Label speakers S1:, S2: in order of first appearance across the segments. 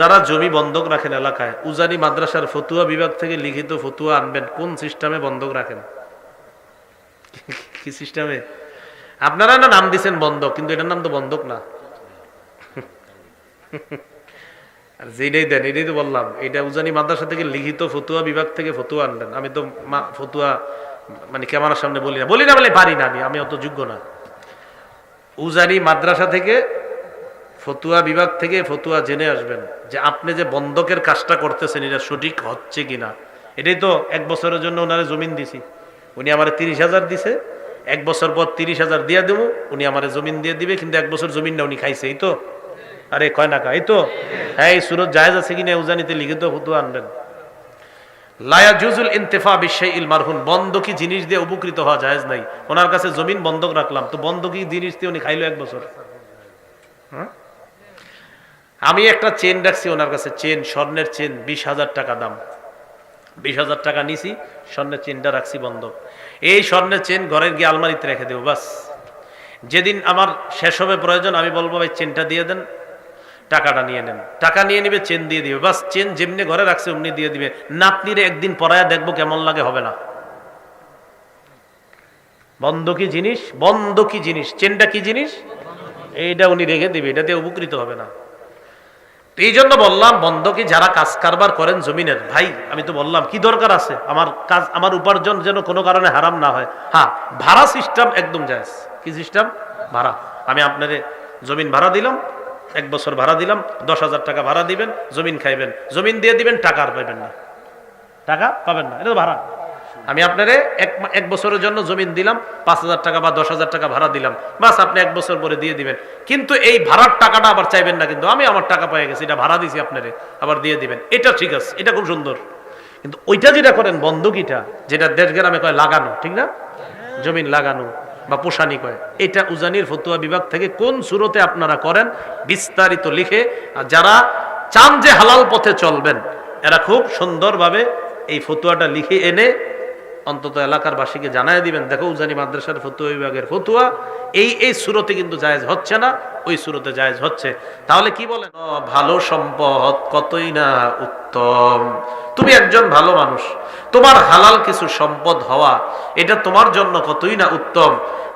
S1: যারা জমি বন্ধক রাখেন এলাকায়। উজানি মাদ্রাসার ফতুয়া বিভাগ থেকে লিখিত ফতুয়া আনবেন। কোন সিস্টেমে বন্ধক রাখেন? কি সিস্টেমে? আপনারা না নাম দিছেন বন্ধক, কিন্তু এটার নাম তো বন্ধক না। আর যেটাই দেন, এটাই তো বললাম, এটা উজানি মাদ্রাসা থেকে লিখিত ফতুয়া বিভাগ থেকে ফতুয়া আনবেন। আমি তো মা- ফতুয়া মানে ক্যামেরার সামনে বলি না। বলি না বলে পারি না আমি আমি অত যোগ্য না। উজানি মাদ্রাসা থেকে ফতুয়া বিভাগ থেকে ফতুয়া জেনে আসবেন যে আপনি যে বন্ধকের কাজটা করতেছেন, এটা সঠিক হচ্ছে কিনা। এটাই তো এক বছরের জন্য ওনারে জমিন দিছি। উনি আমার তিরিশ হাজার দিছে, এক বছর পর তিরিশ হাজার দিয়ে দেবো, উনি আমার জমিন দিয়ে দিবে, কিন্তু এক বছর জমিনটা উনি খাইছে, এই তো? আরে, কয় না, এই তো? হ্যাঁ এই সুরত জায়েজ আছে কিনা উজানিতে লিখিত ফতুয়া আনবেন। লায়া জুজুল ইন্তেফা বিশ্বে ইল বন্ধকি জিনিস দিয়ে উপকৃত হওয়া জায়েজ নাই। ওনার কাছে জমিন বন্ধক রাখলাম, তো বন্ধকি জিনিস দিয়ে উনি খাইলো এক বছর। হ্যাঁ? আমি একটা চেন রাখছি ওনার কাছে, চেন, স্বর্ণের চেন, বিশ হাজার টাকা দাম। বিশ হাজার টাকা নিছি, স্বর্ণের চেনটা রাখছি বন্ধক এই স্বর্ণের চেন ঘরের গিয়ে আলমারিতে রেখে দেবো, বাস। যেদিন আমার শেষ হবে প্রয়োজন, আমি বলব, ভাই, চেনটা দিয়ে দেন, টাকাটা নিয়ে নেন। টাকা নিয়ে নিবে, চেন দিয়ে দিবে, বাস। চেন যেমনি ঘরে রাখছে, অমনি দিয়ে দিবে। নাতনিরে একদিন পরায়া দেখব কেমন লাগে, হবে না। বন্ধ কি জিনিস? বন্ধ কি জিনিস? চেনটা কি জিনিস? এইটা উনি রেখে দিবে, এটাতে উপকৃত হবে না। তো এই জন্য বললাম বন্ধকে যারা কাজ কারবার করেন জমিনের? ভাই, আমি তো বললাম, কি দরকার আছে? আমার কাজ, আমার উপার্জন যেন কোনো কারণে হারাম না হয়। হ্যাঁ ভাড়া সিস্টেম একদম জায়জ। কি সিস্টেম ভাড়া। আমি আপনারে জমিন ভাড়া দিলাম, এক বছর ভাড়া দিলাম, দশ হাজার টাকা ভাড়া দিবেন, জমিন খাইবেন। জমিন দিয়ে দিবেন, টাকা আর পাইবেন না। টাকা পাবেন না, এটা ভাড়া। আমি আপনারে এক এক বছরের জন্য জমিন দিলাম, পাঁচ হাজার টাকা বা দশ হাজার টাকা ভাড়া দিলাম। বাস, আপনি এক বছর পরে দিয়ে দিবেন। কিন্তু এই ভাড়ার টাকাটা আবার চাইবেন না কিন্তু, আমি আমার টাকা পেয়ে গেছি, এটা ভাড়া দিছি আপনারে, আবার দিয়ে দিবেন। এটা ঠিক আছে, এটা খুব সুন্দর। কিন্তু ওইটা যেটা করেন বন্ধকিটা যেটা দেশ গ্রামে কয় লাগানো, ঠিক না? জমিন লাগানো বা পোষানি কয়। এটা উজানির ফতুয়া বিভাগ থেকে কোন সুরতে আপনারা করেন, বিস্তারিত লিখে যারা চান যে হালাল পথে চলবেন, এরা খুব সুন্দরভাবে এই ফতুয়াটা লিখে এনে অন্তত এলাকার বাসীকে জানাই দিবেন, দেখো উজানি মাদ্রাসার ফতুয়া বিভাগের ফতুয়া, এই এই সুরতে কিন্তু জায়েজ হচ্ছে না, ওই সুরতে জায়েজ হচ্ছে। তাহলে কি বলে ভালো সম্পদ কতই না উত্তম। তুমি একজন ভালো মানুষ, তোমার হালাল কিছু সম্পদ হওয়া, এটা তোমার জন্য কতই না উত্তম।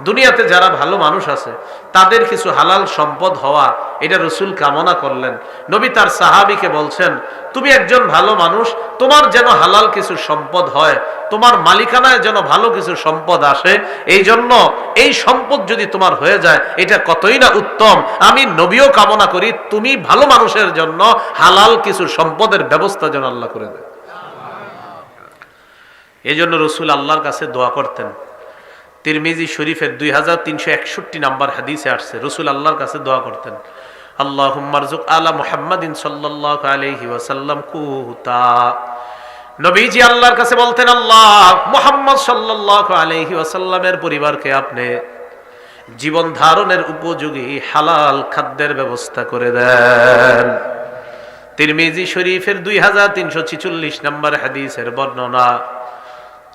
S1: দুনিয়াতে যারা ভালো মানুষ আছে, তাদের কিছু হালাল সম্পদ হওয়া, এটা রসুল কামনা করলেন। নবী তার সাহাবিকে বলছেন, তুমি একজন ভালো মানুষ, তোমার যেন হালাল কিছু সম্পদ হয়, তোমার মালিকানায় যেন ভালো কিছু সম্পদ আসে, এই জন্য এই সম্পদ যদি তোমার হয়ে যায়, এটা কতই না উত্তম। আমি নবীও কামনা করি, তুমি ভালো মানুষের জন্য হালাল কিছু সম্পদের ব্যবস্থা যেন আল্লাহ করে দেয়। এই জন্য রসুল আল্লাহর কাছে দোয়া করতেন। তিরমিজি শরীফের দুই হাজার তিনশো একষট্টি নাম্বার হাদিসে আসছে, রসুল আল্লাহর কাছে দোয়া করতেন আল্লাহ মারজুক আলা মুহাম্মাদিন সাল্লাহ আলহি ওয়াসাল্লাম কুতা। নবীজি আল্লাহর কাছে বলতেন, আল্লাহ মোহাম্মদ সাল্লাহ আলহি ওয়াসাল্লামের পরিবারকে আপনি জীবন ধারণের উপযোগী হালাল খাদ্যের ব্যবস্থা করে দেন। তিরমিজি শরীফের দুই হাজার তিনশো ছিচল্লিশ নম্বর হাদিসের বর্ণনা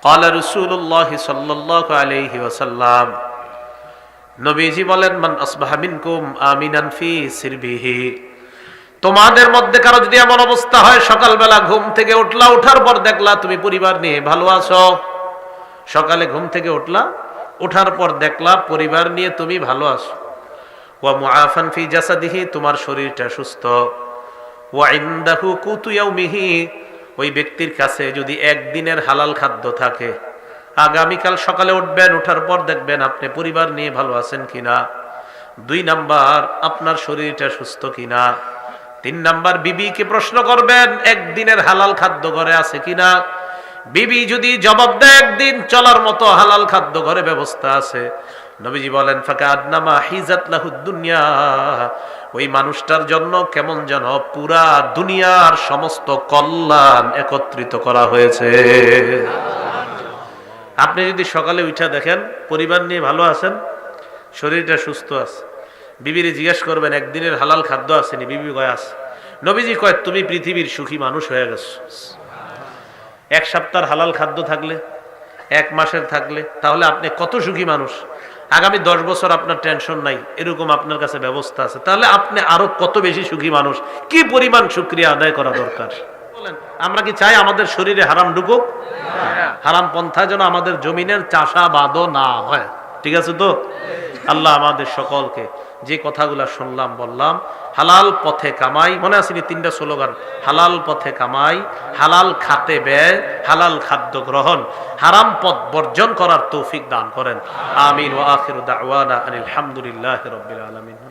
S1: قال رسول الله صلى الله عليه وسلم নবীজি বলেন মান আসবাহা মিনকুম আমিনান ফি সিরবিহি তোমাদের মধ্যে কারো যদি এমন অবস্থা হয় সকালবেলা ঘুম থেকে উঠলা ওঠার পর দেখলা তুমি পরিবার নিয়ে ভালো আছো সকালে ঘুম থেকে উঠলা ওঠার পর দেখলা পরিবার নিয়ে তুমি ভালো আছো ওয়া মুআফান ফি জাসাদিহি তোমার শরীরটা সুস্থ ওয়া ইনদাহু কুতু ইয়াউমিহি ওই ব্যক্তির কাছে যদি একদিনের হালাল খাদ্য থাকে, আগামীকাল সকালে উঠবেন ওঠার পর দেখবেন আপনি পরিবার নিয়ে ভালো আছেন কিনা। দুই নাম্বার, আপনার শরীরটা সুস্থ কিনা। তিন নাম্বার, বিবিকে প্রশ্ন করবেন, একদিনের হালাল খাদ্য ঘরে আছে কিনা। বিবি যদি জবাব দেয়, একদিন চলার মতো হালাল খাদ্য ঘরে ব্যবস্থা আছে। নবীজি বলেন ফাঁকা আদনামা হিজাত দুনিয়া। ওই মানুষটার জন্য কেমন যেন পুরা দুনিয়ার সমস্ত কল্যাণ একত্রিত করা হয়েছে। আপনি যদি সকালে উঠা দেখেন, পরিবার নিয়ে ভালো আছেন, শরীরটা সুস্থ আছে, বিবিরে জিজ্ঞেস করবেন, একদিনের হালাল খাদ্য আসেনি? বিবি কয় আছে নবীজি কয়, তুমি পৃথিবীর সুখী মানুষ হয়ে গেছো। এক সপ্তাহ হালাল খাদ্য থাকলে, এক মাসের থাকলে, তাহলে আপনি কত সুখী মানুষ? আগামী দশ বছর আপনার টেনশন নাই এরকম আপনার কাছে ব্যবস্থা আছে। তাহলে আপনি আরও কত বেশি সুখী মানুষ? কি পরিমাণ সুক্রিয়া আদায় করা দরকার? বলেন আমরা কি চাই আমাদের শরীরে হারাম ঢুকুক? হারাম পন্থা যেন আমাদের জমিনের চাষাবাদও না হয়। ঠিক আছে তো? আল্লাহ আমাদের সকলকে যে কথাগুলা শুনলাম, বললাম, হালাল পথে কামাই, মনে আসেনি তিনটা স্লোগান? হালাল পথে কামাই, হালাল খাতে ব্যয়, হালাল খাদ্য গ্রহণ, হারাম পথ বর্জন করার তৌফিক দান করেন। আমিন। ও আখির দাওয়ানা আনিল হামদুলিল্লাহি রাব্বিল আলামিন।